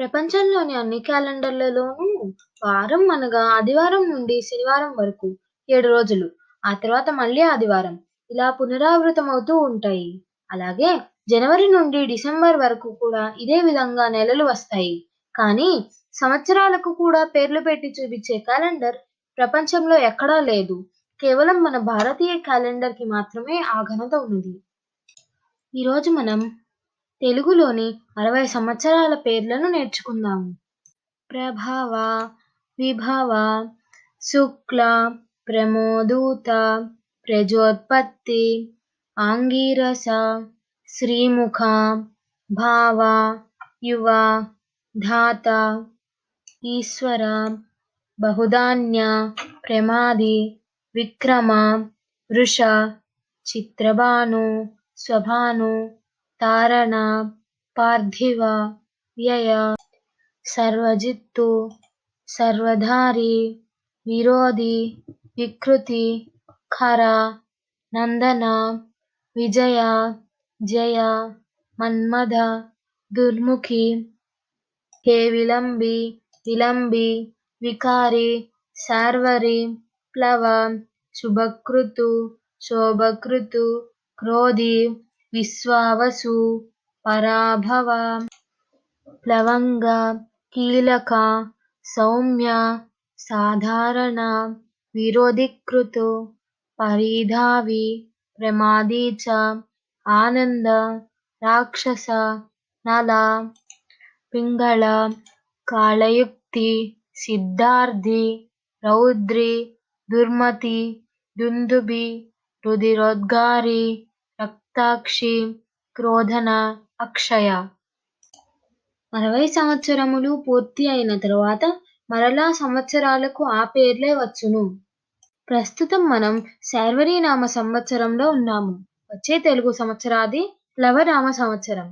ప్రపంచంలోని అన్ని క్యాలెండర్లలోనూ వారం అనగా ఆదివారం నుండి శనివారం వరకు ఏడు రోజులు. ఆ తర్వాత మళ్ళీ ఆదివారం. ఇలా పునరావృతమవుతూ ఉంటాయి. అలాగే జనవరి నుండి డిసెంబర్ వరకు కూడా ఇదే విధంగా నెలలు వస్తాయి. కానీ సంవత్సరాలకు కూడా పేర్లు పెట్టి చూపించే క్యాలెండర్ ప్రపంచంలో ఎక్కడా లేదు. కేవలం మన భారతీయ క్యాలెండర్కి మాత్రమే ఆ ఘనత ఉన్నది ఈరోజు మనం తెలుగులోని అరవై సంవత్సరాల పేర్లను నేర్చుకుందాము ప్రభవ విభవ శుక్ల ప్రమోదూత ప్రజోత్పత్తి ఆంగీరస శ్రీముఖ భావ యువ ధాత ఈశ్వర బహుధాన్య ప్రమాది విక్రమ వృష చిత్రభాను స్వభాను तारण, पार्थिव, व्यय सर्वजि सर्वधारी, विरोधी, विकृति, खरा, नंदना, विजय, जय, मन्मध, दुर्मुखी, हे विलंबी विलंबी, विकारी, सार्वरी, प्लव, शुभकृतु, शोभकृतु, क्रोधी విశ్వావసు పరాభవ ప్లవంగ కీలక సౌమ్య సాధారణ విరోధీకృతు పరిధావి ప్రమాదీ చ ఆనంద రాక్షస నల పింగళ కాళయుక్తి సిద్ధార్థి రౌద్రి దుర్మతి దుందుబి రుధిరోద్గారి తాక్షి క్రోధన అక్షయ. అరవై సంవత్సరములు పూర్తి అయిన తరువాత మరలా సంవత్సరాలకు ఆ పేర్లే వచ్చును. ప్రస్తుతం మనం శార్వరీనామ సంవత్సరంలో ఉన్నాము. వచ్చే తెలుగు సంవత్సరాది ప్లవనామ సంవత్సరం.